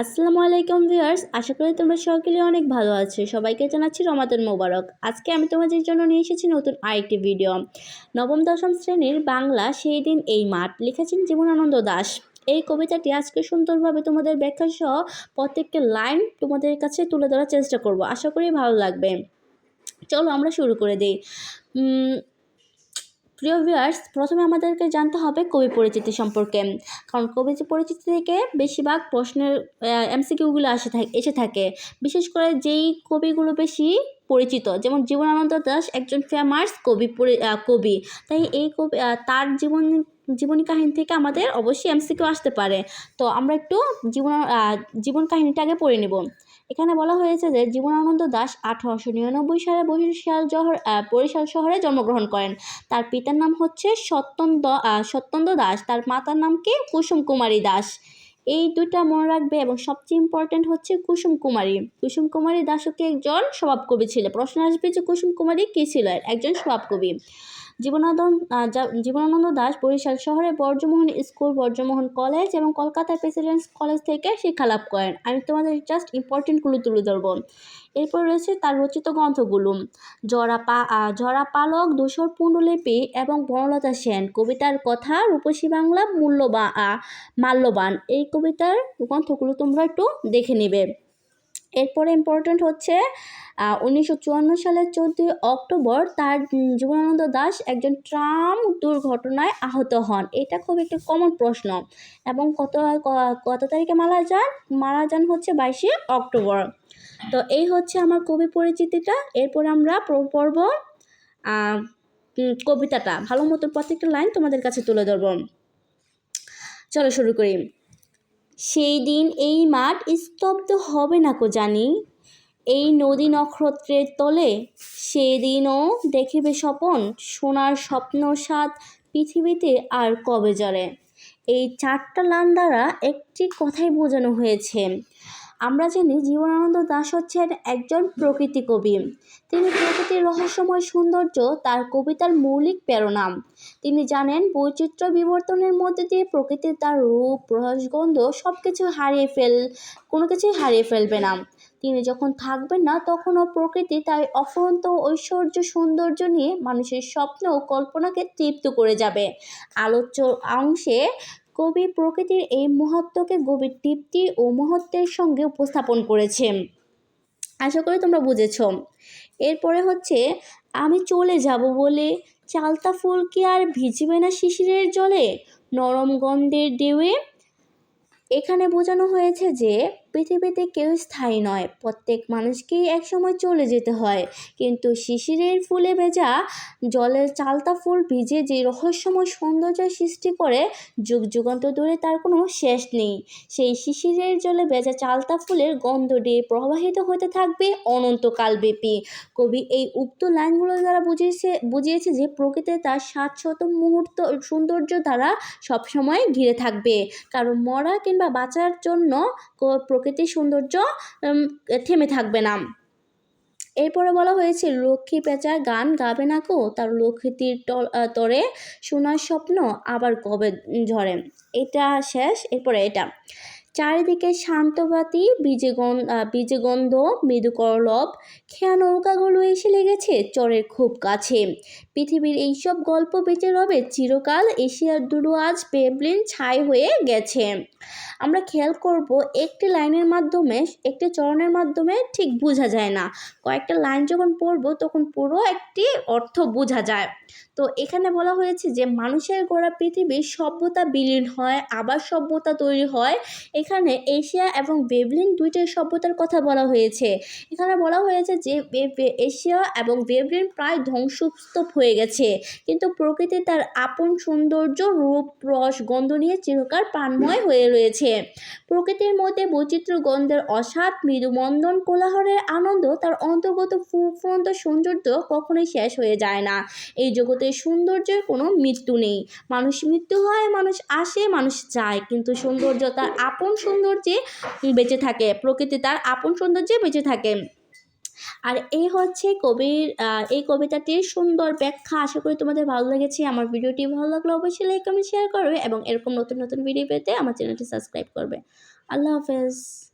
আসসালামু আলাইকুম ভিউয়ার্স, আশা করি তোমরা সকলে অনেক ভালো আছো। সবাইকে জানাচ্ছি রমাদান মোবারক। আজকে আমি তোমাদের জন্য নিয়ে এসেছি নতুন আরেকটি ভিডিও। নবম, দশম শ্রেণির বাংলা সেই দিন এই মাঠ লিখেছেন জীবনানন্দ দাস। এই কবিতাটি আজকে সুন্দরভাবে তোমাদের ব্যাখ্যা সহ প্রত্যেকটা লাইন তোমাদের কাছে তুলে ধরার চেষ্টা করব। আশা করি ভালো লাগবে। চলো আমরা শুরু করে দিই। প্রিয় ভিউয়ার্স প্রথমে আমাদেরকে জানতে হবে কবি পরিচিতি সম্পর্কে। কারণ কবি পরিচিতি থেকে বেশিরভাগ প্রশ্নের এমসিকিউগুলো আসে থাকে, এসে থাকে। বিশেষ করে যেই কবিগুলো বেশি পরিচিত, যেমন জীবনানন্দ দাস একজন ফেমাস কবি কবি। তাই এই কবি তার জীবন, জীবনী কাহিনী থেকে আমাদের অবশ্যই এমসিকিউ আসতে পারে। তো আমরা একটু জীবন জীবন কাহিনীটা আগে পড়ে নেব। এখানে বলা হয়েছে যে জীবনানন্দ দাস আঠারোশো নিরানব্বই সালে বরিশাল জহর বরিশাল শহরে জন্মগ্রহণ করেন। তার পিতার নাম হচ্ছে সত্যন্দ আহ, সত্যেন্দ্র দাস। তার মাতার নাম কি? কুসুম কুমারী দাস। এই দুইটা মনে রাখবে এবং সবচেয়ে ইম্পর্টেন্ট হচ্ছে কুসুম কুমারী। কুসুম কুমারী দাসও কি একজন স্বভাব কবি ছিল? প্রশ্ন আসবে যে কুসুম কুমারী কী ছিল? একজন স্বভাব কবি জীবনানন্দ জীবনানন্দ দাস বরিশাল শহরে বর্জমোহন স্কুল বর্জমোহন কলেজ এবং কলকাতা প্রেসিডেন্টস কলেজ থেকে শিক্ষালাভ করেন। আমি তোমাদের জাস্ট ইম্পর্টেন্টগুলো তুলে ধরবো। এরপর রয়েছে তার রচিত গ্রন্থগুলো। জরা পা জরা পালক দোসর পুণ্ডলিপি এবং বনলতা সেন। কবিতার কথা রূপসী বাংলা মূল্যবান মাল্যবান। এই কবিতার গ্রন্থগুলো তোমরা একটু দেখে নেবে। এরপরে ইম্পর্ট্যান্ট হচ্ছে উনিশশো চুয়ান্ন সালের চোদ্দোই অক্টোবর তার জীবনানন্দ দাস একজন ট্রাম দুর্ঘটনায় আহত হন। এটা খুব একটি কমন প্রশ্ন। এবং কত কত তারিখে মারা যান? মারা যান হচ্ছে বাইশে অক্টোবর। তো এই হচ্ছে আমার কবি পরিচিতিটা। এরপর আমরা পড়ব কবিতাটা। ভালো মতো প্রত্যেকটা লাইন তোমাদের কাছে তুলে ধরব। চলো শুরু করি। সেই দিন এই মাঠ স্তব্ধ হবে না কো জানি। এই নদী নক্ষত্রের তলে সেই দিনও দেখিবে স্বপন, সোনার স্বপ্ন সাত পৃথিবীতে আর কবে জলে এই চারটা লান দ্বারা একটি কথাই বোঝানো হয়েছে আমরা জানি জীবনানন্দ দাস হচ্ছেন একজন প্রকৃতি কবি। তিনি প্রকৃতির রহস্যময় সৌন্দর্য, তার কবিতার মৌলিক প্রেরণা। তিনি জানেন বৈচিত্র্য বিবর্তনের মধ্যে দিয়ে প্রকৃতি তার রূপ রসগন্ধ সব কিছু হারিয়ে ফেল, কোনো কিছুই হারিয়ে ফেলবে না। তিনি যখন থাকবেন না, তখনও প্রকৃতি তার অফুরন্ত ঐশ্বর্য সৌন্দর্য নিয়ে মানুষের স্বপ্ন ও কল্পনাকে তৃপ্ত করে যাবে। আলোচ্য অংশে কবি প্রকৃতির এই মহত্বকে গভীর তৃপ্তি ও মহত্বের সঙ্গে উপস্থাপন করেছে। আশা করি তোমরা বুঝেছ। এরপরে হচ্ছে, আমি চলে যাব বলে চালতা ফুল কি আর ভিজবে না শিশিরের জলে? নরম গন্ধের ডেউয়ে এখানে বোঝানো হয়েছে যে পৃথিবীতে কেউ স্থায়ী নয়। প্রত্যেক মানুষকেই একসময় চলে যেতে হয়। কিন্তু শিশিরের ফুলে ভেজা জলের চালতা ফুল ভিজে যে রহস্যময় সৌন্দর্য সৃষ্টি করে, যুগ যুগান্ত দূরে তার কোনো শেষ নেই। সেই শিশিরের জলে ভেজা চালতা ফুলের গন্ধ দিয়ে প্রবাহিত হতে থাকবে অনন্তকাল ব্যাপী। কবি এই উক্ত লাইনগুলো দ্বারা বুঝিয়েছে বুঝিয়েছে যে প্রকৃতি তার সাতশত মুহূর্ত সৌন্দর্য দ্বারা সবসময় ঘিরে থাকবে। কারণ মরা কিংবা বাঁচার জন্য কো- প্রকৃতির সৌন্দর্য থেমে থাকবে না। এরপরে বলা হয়েছে, লক্ষ্মী পেঁচার গান গাবে না কো তার লক্ষ্মীতির তরে সোনার স্বপ্ন আবার কবে ঝরে? এটা শেষ, এরপরে এটা। চারিদিকে শান্তবাতি, বীজগন বীজগন্ধ মৃদুকরলভ খেয়া নৌকাগুলো এসে লেগেছে চরের খুব কাছে। পৃথিবীর এইসব গল্প বেঁচে রবে চিরকাল এশিয়ার দুটো আজ পেবলিন ছাই হয়ে গেছে। আমরা খেয়াল করব একটি লাইনের মাধ্যমে, একটি চরণের মাধ্যমে ঠিক বোঝা যায় না। কয়েকটা লাইন যখন পড়ব, তখন পুরো একটি অর্থ বোঝা যায়। তো এখানে বলা হয়েছে যে, মানুষের গোড়া পৃথিবীর সভ্যতা বিলীন হয়, আবার সভ্যতা তৈরি হয়। এখানে এশিয়া এবং বেবলিন দুইটাই সভ্যতার কথা বলা হয়েছে। এখানে বলা হয়েছে যে এশিয়া এবং বেবলিন প্রায় ধ্বংসস্তূপ হয়ে গেছে। কিন্তু প্রকৃতি তার আপন সৌন্দর্য, রূপ, রস, গন্ধ নিয়ে চিরকাল প্রাণময় হয়ে রয়েছে। প্রকৃতির মধ্যে বৈচিত্র্য, গন্ধের অসাধ, মৃদুমন্দন, কোলাহলের আনন্দ তার অন্তর্গত ফুরফুরন্ত সৌন্দর্য কখনোই শেষ হয়ে যায় না। এই জগতের সৌন্দর্যের কোনো মৃত্যু নেই। মানুষ মৃত্যু হয়, মানুষ আসে, মানুষ যায়। কিন্তু সৌন্দর্য তার আপন সৌন্দর্যে বেঁচে থাকে। প্রকৃতি তার আপন সৌন্দর্যে বেঁচে থাকে। আর এই হচ্ছে কবির এই কবিতাটির সুন্দর ব্যাখ্যা। আশা করি তোমাদের ভালো লেগেছে। আমার ভিডিওটি ভালো লাগলে অবশ্যই লাইক কমেন্ট শেয়ার করবে এবং এরকম নতুন নতুন ভিডিও পেতে আমার চ্যানেলটি সাবস্ক্রাইব করবে। আল্লাহ হাফেজ।